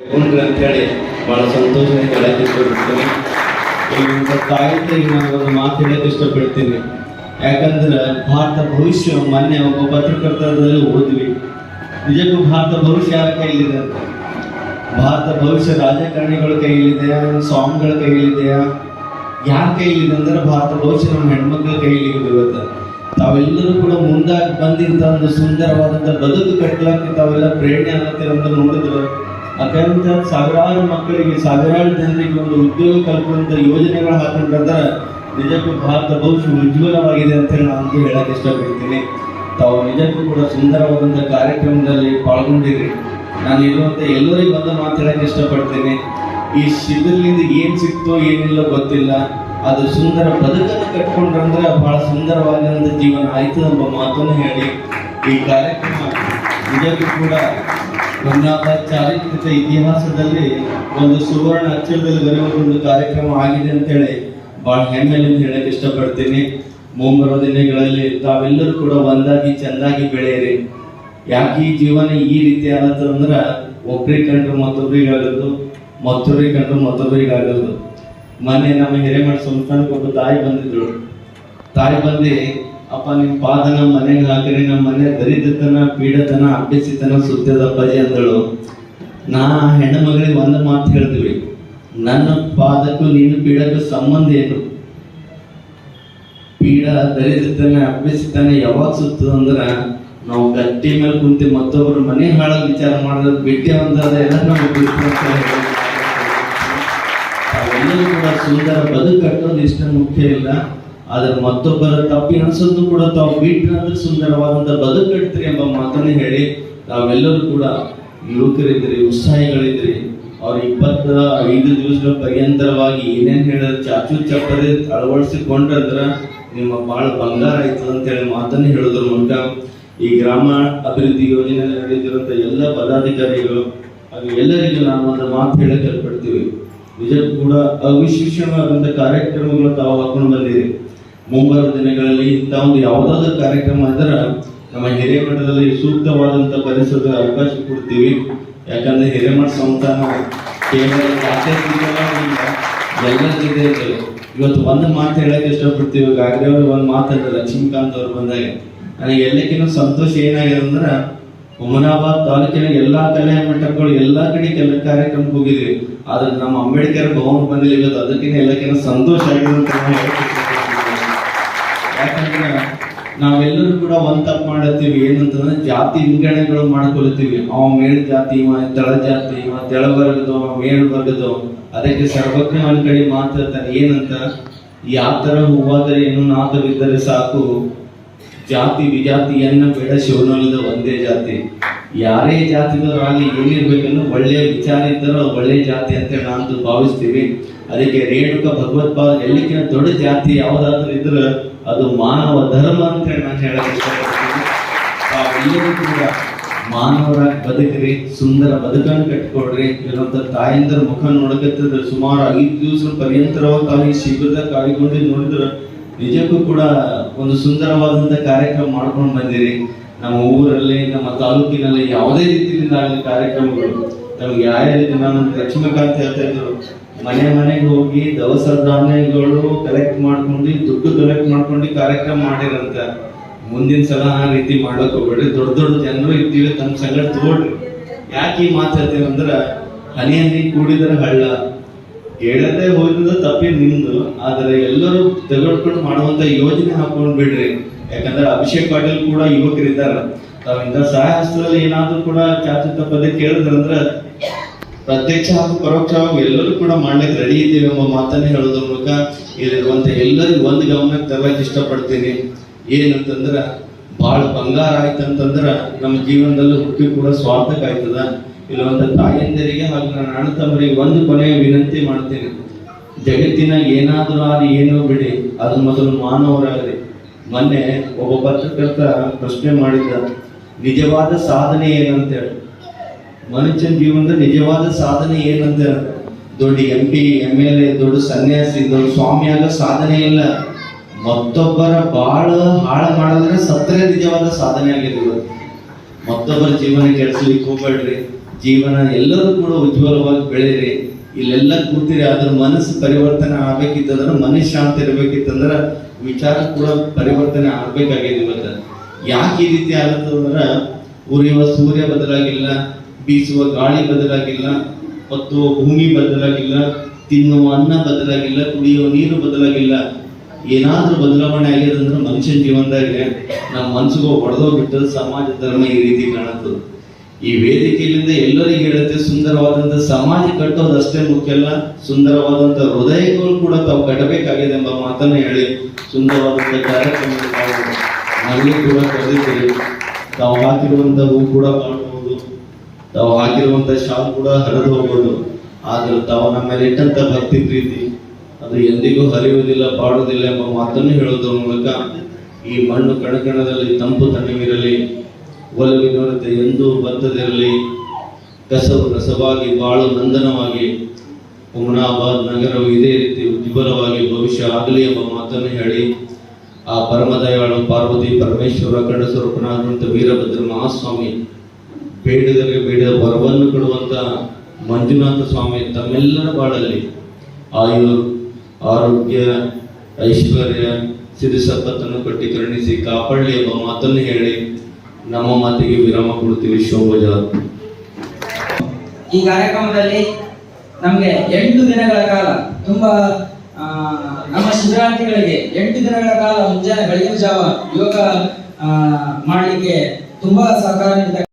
ಉಂಡ್ರಿ ಅಂತೇಳಿ ಬಹಳ ಸಂತೋಷದಿಂದ ಹೇಳಕ್ ಇಷ್ಟಪಡ್ತೀನಿ. ಈಗ ತಾಯಿಗೆ ನಾನು ಒಂದು ಮಾತು ಹೇಳಕ್ಕೆ ಇಷ್ಟಪಡ್ತೀನಿ. ಯಾಕಂದ್ರೆ ಭಾರತ ಭವಿಷ್ಯ ಮೊನ್ನೆ ಒಬ್ಬ ಪತ್ರಕರ್ತರಲ್ಲಿ ಓದ್ವಿ. ನಿಜಕ್ಕೂ ಭಾರತ ಭವಿಷ್ಯ ಯಾರ ಕೈಲಿದೆ ಅಂತ? ಭಾರತ ಭವಿಷ್ಯ ರಾಜಕಾರಣಿಗಳ ಕೈಲಿದೆಯಾ ಸ್ವಾಮಿಗಳ ಕೈಲಿದೆಯಾ ಯಾರ ಕೈಲಿದೆ ಅಂದ್ರೆ ಭಾರತ ಭವಿಷ್ಯ ನಮ್ಮ ಹೆಣ್ಮಕ್ಳ ಕೈಲಿ ಇವತ್ತು. ತಾವೆಲ್ಲರೂ ಕೂಡ ಮುಂದಾಗಿ ಬಂದಿಂತ ಒಂದು ಸುಂದರವಾದಂತ ಬದುಕು ಕಟ್ಟಲಾಕ ತಾವೆಲ್ಲ ಪ್ರೇರಣೆ ಆಗತ್ತೀರ ಅಂತ ನೋಡಿದ್ರು? ಅತ್ಯಂತ ಸಾವಿರಾರು ಮಕ್ಕಳಿಗೆ, ಸಾವಿರಾರು ಜನರಿಗೆ ಒಂದು ಉದ್ಯೋಗ ಕಲ್ಪುವಂಥ ಯೋಜನೆಗಳು ಹಾಕೊಂಡ್ರೆ ನಿಜಕ್ಕೂ ಭಾರತ ಭವಿಷ್ಯ ಉಜ್ವಲವಾಗಿದೆ ಅಂತ ಹೇಳಿ ನಾನು ಹೇಳಕ್ಕೆ ಇಷ್ಟಪಡ್ತೀನಿ. ತಾವು ನಿಜಕ್ಕೂ ಕೂಡ ಸುಂದರವಾದಂಥ ಕಾರ್ಯಕ್ರಮದಲ್ಲಿ ಪಾಲ್ಗೊಂಡಿರಿ. ನಾನು ಇರುವಂತ ಎಲ್ಲರಿಗೂ ಒಂದು ಮಾತಾಡಕ್ಕೆ ಇಷ್ಟಪಡ್ತೇನೆ. ಈ ಶಿಬಿರದಿಂದ ಏನ್ ಸಿಕ್ತೋ ಏನಿಲ್ಲ ಗೊತ್ತಿಲ್ಲ. ಅದು ಸುಂದರ ಬದುಕನ್ನು ಕಟ್ಕೊಂಡ್ರಂದ್ರೆ ಬಹಳ ಸುಂದರವಾದಂಥ ಜೀವನ ಆಯ್ತು ಎಂಬ ಮಾತನ್ನು ಹೇಳಿ ಈ ಕಾರ್ಯಕ್ರಮ ನಿಜಕ್ಕೂ ಕೂಡ ನನ್ನ ಚಾರಿತ್ರಿಕ ಇತಿಹಾಸದಲ್ಲಿ ಒಂದು ಸುವರ್ಣ ಅಕ್ಷರದಲ್ಲಿ ಒಂದು ಕಾರ್ಯಕ್ರಮ ಆಗಿದೆ ಅಂತೇಳಿ ಬಹಳ ಹೆಮ್ಮೆಯಿಂದ ಹೇಳಕ್ ಇಷ್ಟಪಡ್ತೀನಿ. ಮುಂಬರುವ ದಿನಗಳಲ್ಲಿ ತಾವೆಲ್ಲರೂ ಕೂಡ ಒಂದಾಗಿ ಚೆಂದಾಗಿ ಬೆಳೆಯಿರಿ. ಯಾಕೆ ಈ ಜೀವನ ಈ ರೀತಿ ಆಗತ್ತಂದ್ರೆ ಒಬ್ರಿಗೆ ಕಂಡ್ರು ಮತ್ತೊಬ್ರಿಗೆ ಮತ್ತೊಬ್ಬರಿಗೆ ಕಂಡ್ರು ಮತ್ತೊಬ್ರಿಗೆ ಆಗೋದು ಮೊನ್ನೆ ನಮ್ಮ ಹಿರೇಮಠ ಸಂಸ್ಥಾನಕ್ಕೆ ಒಬ್ಬ ತಾಯಿ ಬಂದಿದ್ರು. ತಾಯಿ ಬಂದು ಅಪ್ಪ, ನಿಮ್ ಪಾದ ನಮ್ಮ ಮನೆಗೆ ಹಾಕ್ರಿ ನಮ್ಮ ಮನೆ ದರಿದ್ರತನ, ಪೀಡತನ ಅಭ್ಯಸಿತನ ಪರಿ ಅಂದಳು. ನಾ ಹೆಣ್ಣು ಮಗಳಿಗೆ ಒಂದು ಮಾತು ಹೇಳ್ತೀವಿ. ನನ್ನ ಪಾದಕ್ಕೂ ನೀನು ಪೀಡಕ್ಕೂ ಸಂಬಂಧ ಏನು? ಪೀಡ, ದರಿದ್ರತನ ಅಭ್ಯಸಿತನ ಯಾವಾಗ ಸುತ್ತದ ಅಂದ್ರ, ನಾವು ಗಟ್ಟಿ ಮೇಲೆ ಕುಂತಿ ಮತ್ತೊಬ್ಬರ ಮನೆ ಹಾಳ ವಿಚಾರ ಮಾಡೋದು ಬಿಟ್ಟೆ ಎಲ್ಲ ಅಂತ ಹೇಳಿ. ಕೂಡ ಸುಂದರ ಬದುಕು ಕಟ್ಟೋದು ಇಷ್ಟ ಮುಖ್ಯ ಇಲ್ಲ. ಆದ್ರೆ ಮತ್ತೊಬ್ಬರ ತಪ್ಪಿ ಅನ್ಸೋದು ಕೂಡ ತಾವು ಬಿಟ್ರೆ ಅಂದ್ರೆ ಸುಂದರವಾದಂತ ಬದುಕು ಕಟ್ತೀರಿ ಎಂಬ ಮಾತನ್ನು ಹೇಳಿ ತಾವೆಲ್ಲರೂ ಕೂಡ ಯುವಕರಿದ್ರಿ, ಉತ್ಸಾಹಿಗಳಿದ್ರಿ. ಅವ್ರ ಇಪ್ಪತ್ತ ಐದು ದಿವಸಗಳ ಪರ್ಯಂತರವಾಗಿ ಏನೇನ್ ಹೇಳಿದ್ರೆ, ಚಾಚು ಚಪ್ಪದೆ ಅಳವಡಿಸಿಕೊಂಡ್ರಂದ್ರ ನಿಮ್ಮ ಬಾಳ ಬಂಗಾರ ಆಯ್ತು ಅಂತ ಹೇಳಿ ಮಾತನ್ನು ಹೇಳೋದ್ರ ಮೂಲಕ ಈ ಗ್ರಾಮ ಅಭಿವೃದ್ಧಿ ಯೋಜನೆ ನಡೆದಿರುವಂತ ಎಲ್ಲ ಪದಾಧಿಕಾರಿಗಳು ಹಾಗೂ ಎಲ್ಲರಿಗೂ ನಾನು ಒಂದು ಮಾತು ಹೇಳಕ್ಕೆ ಹೇಳ್ಪಡ್ತೀವಿ ನಿಜಕ್ಕೂ ಕೂಡ ಅವಿಶೇಷವಾದಂತ ಕಾರ್ಯಕ್ರಮಗಳು ತಾವು ಹಾಕೊಂಡು ಬಂದಿರಿ. ಮುಂಬರುವ ದಿನಗಳಲ್ಲಿ ಇಂಥ ಒಂದು ಯಾವುದಾದ್ರೂ ಕಾರ್ಯಕ್ರಮ ಇದ್ರೆ ನಮ್ಮ ಹಿರೇಮಠದಲ್ಲಿ ಸೂಕ್ತವಾದಂಥ ಪರಿಸರದ ಅವಕಾಶ ಕೊಡ್ತೀವಿ. ಯಾಕಂದ್ರೆ ಹಿರೇಮಠ ಸಂತಾನ ಕೇವಲ ಇವತ್ತು ಒಂದು ಮಾತು ಹೇಳಕ್ಕೆ ಇಷ್ಟಪಡ್ತೀವಿ. ಗಾಗ್ರೆ ಅವರು ಒಂದು ಮಾತಾಡಿದ್ರು ಲಕ್ಷ್ಮೀಕಾಂತ್ ಅವ್ರು ಬಂದಾಗ. ನನಗೆ ಎಲ್ಲಕ್ಕಿಂತ ಸಂತೋಷ ಏನಾಗಿದೆ ಅಂದ್ರೆ ಹುಮನಾಬಾದ್ ತಾಲೂಕಿನ ಎಲ್ಲಾ ಕಲ್ಯಾಣ ಮಂಟಪಗಳು ಎಲ್ಲಾ ಕಡೆ ಕೆಲ ಕಾರ್ಯಕ್ರಮಕ್ಕೆ ಹೋಗಿದ್ವಿ. ಆದ್ರೆ ನಮ್ಮ ಅಂಬೇಡ್ಕರ್ ಭವನ ಬಂದಿಲ್ಲ ಇವತ್ತು ಅದಕ್ಕಿಂತ ಎಲ್ಲಕ್ಕಿಂತ ಸಂತೋಷ ಆಗಿದೆ ಅಂತ. ಯಾಕಂದ್ರೆ ನಾವೆಲ್ಲರೂ ಕೂಡ ಒಂದ್ ತಪ್ಪು ಮಾಡತ್ತೀವಿ. ಏನಂತಂದ್ರೆ ಜಾತಿ ವಿಂಗಡಣೆಗಳು ಮಾಡ್ಕೊಳ್ತೀವಿ. ಅವ ಮೇಲ್ ಜಾತಿ ತಳ ಜಾತಿ, ಇವ ತೆಳವರ್ಗದ ಮೇಲ್ ಅದಕ್ಕೆ ಸರ್ವಜ್ಞ ಒಂದ್ ಕಡೆ ಮಾತಾಡ್ತಾನೆ ಏನಂತ? ಯಾವ ತರ ಹೂವಾದರೆ ಏನು ನಾದವಿದ್ದರೆ ಸಾಕು. ಜಾತಿ ವಿಜಾತಿಯನ್ನ ಬೇಡ ಶಿವನೊಲಿದ ಒಂದೇ ಜಾತಿ. ಯಾರೇ ಜಾತಿದವರಾಗಲಿ ಏನಿರ್ಬೇಕನ್ನು ಒಳ್ಳೆಯ ವಿಚಾರ ಇದ್ದರೂ ಒಳ್ಳೆ ಜಾತಿ ಅಂತ ನಾನು ಭಾವಿಸ್ತೀವಿ. ಅದಕ್ಕೆ ರೇಣುಕ ಭಗವತ್ಪಾದ ಎಲ್ಲಿಗಿನ ದೊಡ್ಡ ಜಾತಿ ಯಾವುದಾದ್ರೂ ಇದ್ರೆ ಅದು ಮಾನವ ಧರ್ಮ ಅಂತ ಹೇಳಿ ನಾನು ಹೇಳಕ್ಕೆ ಇಷ್ಟಪಡ್ತೀನಿ. ಕೂಡ ಮಾನವರಾಗಿ ಬದುಕ್ರಿ, ಸುಂದರ ಬದುಕನ್ನು ಕಟ್ಕೊಡ್ರಿ ಇರುವಂತ ತಾಯಂದ್ರ ಮುಖ ನೋಡಕತ್ತಿದ್ರೆ ಸುಮಾರು ಐದು ದಿವಸ ಪರ್ಯಂತರವಾಗಿ ತಾವು ಈ ಶಿಬಿರದ ಕಾಯ್ಕೊಂಡು ನೋಡಿದ್ರೆ ನಿಜಕ್ಕೂ ಕೂಡ ಒಂದು ಸುಂದರವಾದಂತ ಕಾರ್ಯಕ್ರಮ ಮಾಡ್ಕೊಂಡು ಬಂದಿರಿ. ನಮ್ಮ ಊರಲ್ಲಿ, ನಮ್ಮ ತಾಲೂಕಿನಲ್ಲಿ ಯಾವುದೇ ರೀತಿಯಿಂದ ಆಗಲಿ ಕಾರ್ಯಕ್ರಮಗಳು. ನಮ್ಗೆ ಯಾವ ರೀತಿ ನಾನು ಲಕ್ಷ್ಮೀಕಾಂತ್ ಹೇಳ್ತಾ ಇದ್ರು ಮನೆ ಮನೆಗೆ ಹೋಗಿ ದವಸ ಧಾನ್ಯಗಳು ಕಲೆಕ್ಟ್ ಮಾಡ್ಕೊಂಡು, ದುಡ್ಡು ಕಲೆಕ್ಟ್ ಮಾಡ್ಕೊಂಡು ಕಾರ್ಯಕ್ರಮ ಮಾಡಿರಂತ ಮುಂದಿನ ಸಲ ಆ ರೀತಿ ಮಾಡಕ್ ಹೋಗ್ಬೇಡ್ರಿ. ದೊಡ್ಡ ದೊಡ್ಡ ಜನರು ಇದ್ದೀವಿ, ತಮ್ಮ ಸಂಗಡ ತಗೊಳ್ರಿ. ಯಾಕೆ ಈ ಮಾತಾಡ್ತೀವಿ ಹೇಳ್ತೀವಿ ಅಂದ್ರ, ಹನಿ ಹನಿ ಕೂಡಿದರೆ ಹಳ್ಳ. ಹೇಳದೆ ಹೋಗಿದ್ದು ತಪ್ಪಿ ನಿಂದು, ಆದ್ರೆ ಎಲ್ಲರೂ ತೆಗೆದುಕೊಂಡು ಮಾಡುವಂತ ಯೋಜನೆ ಹಾಕೊಂಡ್ ಬಿಡ್ರಿ. ಯಾಕಂದ್ರೆ ಅಭಿಷೇಕ್ ಪಾಟೀಲ್ ಕೂಡ ಯುವಕರಿದ್ದಾರೆ. ತಾವಿಂದ ಸಹಾಯ ಹಸ್ತದಲ್ಲಿ ಏನಾದ್ರೂ ಕೂಡ ಚಾಚು ತಪ್ಪದೆ ಕೇಳಿದ್ರಂದ್ರ ಪ್ರತ್ಯಕ್ಷ ಹಾಗೂ ಪರೋಕ್ಷವಾಗಿ ಎಲ್ಲರೂ ಕೂಡ ಮಾಡ್ಲಿಕ್ಕೆ ರೆಡಿ ಇದ್ದೀವಿ ಎಂಬ ಮಾತನ್ನ ಹೇಳೋದ್ರ ಮೂಲಕ ಇಲ್ಲಿರುವಂತ ಎಲ್ಲರಿಗೂ ಒಂದು ಗಮನಕ್ಕೆ ತರಲಿಕ್ಕೆ ಇಷ್ಟಪಡ್ತೀನಿ. ಏನಂತಂದ್ರ ಬಹಳ ಬಂಗಾರ ಆಯ್ತಂತಂದ್ರ ನಮ್ಮ ಜೀವನದಲ್ಲಿ ಹುಟ್ಟಿ ಕೂಡ ಸ್ವಾರ್ಥಕ ಆಯ್ತದ. ಇಲ್ಲೊಂದು ತಾಯಂದಿರಿಗೆ ಹಾಗೂ ನನ್ನ ಅಣ್ಣ ತಮ್ಮರಿಗೆ ಒಂದು ಕೊನೆಯ ವಿನಂತಿ ಮಾಡ್ತೀನಿ. ಜಗತ್ತಿನ ಏನಾದರೂ ಆಗಿ ಏನೋ ಬಿಡಿ ಅದ್ರ ಮೊದಲು ಮಾನವರಾಗಲಿ. ಮೊನ್ನೆ ಒಬ್ಬ ಪತ್ರಕರ್ತ ಪ್ರಶ್ನೆ ಮಾಡಿದ್ದ, ನಿಜವಾದ ಸಾಧನೆ ಏನಂತ ಹೇಳಿ ಮನುಷ್ಯನ ಜೀವನದ ನಿಜವಾದ ಸಾಧನೆ ಏನಂತ ದೊಡ್ಡ M P M L A ದೊಡ್ಡ ಸನ್ಯಾಸಿ, ದೊಡ್ಡ ಸ್ವಾಮಿ ಆಗೋ ಸಾಧನೆ ಇಲ್ಲ. ಮತ್ತೊಬ್ಬರ ಬಾಳ ಹಾಳ ಮಾಡಿದ್ರೆ ಸತ್ತರೆ ನಿಜವಾದ ಸಾಧನೆ ಆಗಿರ್ಬೋದು ಮತ್ತೊಬ್ಬರ ಜೀವನ ಕೆಡಿಸ್ಲಿಕ್ಕೆ ಹೋಗ್ಬೇಡ್ರಿ. ಜೀವನ ಎಲ್ಲರೂ ಕೂಡ ಉಜ್ವಲವಾಗಿ ಬೆಳೀರಿ ಇಲ್ಲೆಲ್ಲ ಕೂತಿರಿ, ಅದ್ರ ಮನಸ್ಸು ಪರಿವರ್ತನೆ ಆಗ್ಬೇಕಿತ್ತಂದ್ರೆ, ಮನಸ್ಸು ಶಾಂತಿ ಇರ್ಬೇಕಿತ್ತಂದ್ರ ವಿಚಾರ ಕೂಡ ಪರಿವರ್ತನೆ ಆಗ್ಬೇಕಾಗಿದೆ ಇವತ್ತು. ಯಾಕೆ ಈ ರೀತಿ ಆಗುತ್ತಂದ್ರ ಉರಿಯುವ ಸೂರ್ಯ ಬದಲಾಗಿಲ್ಲ ಬೀಸುವ ಗಾಳಿ ಬದಲಾಗಿಲ್ಲ ಮತ್ತು ಭೂಮಿ ಬದಲಾಗಿಲ್ಲ, ತಿನ್ನುವ ಅನ್ನ ಬದಲಾಗಿಲ್ಲ, ಕುಡಿಯುವ ನೀರು ಬದಲಾಗಿಲ್ಲ, ಏನಾದರೂ ಬದಲಾವಣೆ ಆಗಿದೆ ಅಂದ್ರೆ ಮನುಷ್ಯನ ಜೀವನದಾಗೆ ನಮ್ಮ ಮನ್ಸಿಗೆ ಹೊಡೆದೋಗ್ಬಿಟ್ಟು ಸಮಾಜ ಧರ್ಮ ಈ ರೀತಿ ಕಾಣುತ್ತದೆ ಈ ವೇದಿಕೆಯಿಂದ ಎಲ್ಲರಿಗೂ ಹೇಳುತ್ತೆ ಸುಂದರವಾದಂತ ಸಮಾಜ ಕಟ್ಟೋದು ಅಷ್ಟೇ ಮುಖ್ಯ ಅಲ್ಲ ಸುಂದರವಾದಂತ ಹೃದಯಗಳು ಕೂಡ ತಾವು ಕಟ್ಟಬೇಕಾಗಿದೆ ಎಂಬ ಮಾತನ್ನು ಹೇಳಿ ಸುಂದರವಾದಂತ ಕಾರ್ಯಕ್ರಮ ಕೂಡ ಕರೆದಿದ್ದೇವೆ ತಾವು ಹಾಕಿರುವಂತ ಹೂ ಕೂಡ ಕಾಣಬಹುದು. ತಾವು ಹಾಕಿರುವಂತ ಶಾಲ್ ಕೂಡ ಹರಿದು ಹೋಗೋದು. ಆದ್ರೆ ತಾವು ನಮ್ಮ ಮೇಲೆ ಇಟ್ಟಂತ ಭಕ್ತಿ ಪ್ರೀತಿ, ಅದು ಎಂದಿಗೂ ಹರಿಯುವುದಿಲ್ಲ ಬಾಡುವುದಿಲ್ಲ ಎಂಬ ಮಾತನ್ನು ಹೇಳುವುದರ ಮೂಲಕ ಈ ಮಣ್ಣು ಕಣಕಣದಲ್ಲಿ ತಂಪು ತಣ್ಣಗಿರಲಿ, ಒಲವಿನೊರತೆ ಎಂದೂ ಬತ್ತದಿರಲಿ, ಕಸವು ರಸವಾಗಿ, ಬಾಳು ನಂದನವಾಗಿ ಹುಮನಾಬಾದ್ ನಗರವು ಇದೇ ರೀತಿ ಉಜ್ವಲವಾಗಿ ಭವಿಷ್ಯ ಆಗಲಿ ಎಂಬ ಮಾತನ್ನು ಹೇಳಿ, ಆ ಪರಮದಯಾಳು ಪಾರ್ವತಿ ಪರಮೇಶ್ವರ ಕಂಡ ಸ್ವರೂಪನಾದಂಥ ವೀರಭದ್ರ ಮಹಾಸ್ವಾಮಿ ಬೇಡದಲ್ಲಿ ಬೇಡ ವರವನ್ನು ಕೊಡುವಂತ ಮಂಜುನಾಥ ಸ್ವಾಮಿ ತಮ್ಮೆಲ್ಲರ ಬಾಳಲ್ಲಿ ಆಯು, ಆರೋಗ್ಯ, ಐಶ್ವರ್ಯ, ಸಿರಿ ಸಂಪತ್ತನ್ನು ಕಟ್ಟಿ ಕರುಣಿಸಿ ಕಾಪಾಡಲಿ ಎಂಬ ಮಾತನ್ನು ಹೇಳಿ ನಮ್ಮ ಮಾತಿಗೆ ವಿರಾಮ ಕೊಡುತ್ತೀವಿ. ಶೋಭಜ. ಈ ಕಾರ್ಯಕ್ರಮದಲ್ಲಿ ನಮಗೆ ಎಂಟು ದಿನಗಳ ಕಾಲ ತುಂಬಾ ನಮ್ಮ ಶಿಬಿರಾರ್ಥಿಗಳಿಗೆ ಎಂಟು ದಿನಗಳ ಕಾಲ ಮುಂಜಾನೆ ಬೆಳಗಿನ ಜಾವ ಯೋಗ ಮಾಡಲಿಕ್ಕೆ ತುಂಬಾ ಸಹಕಾರ ನೀಡಿದ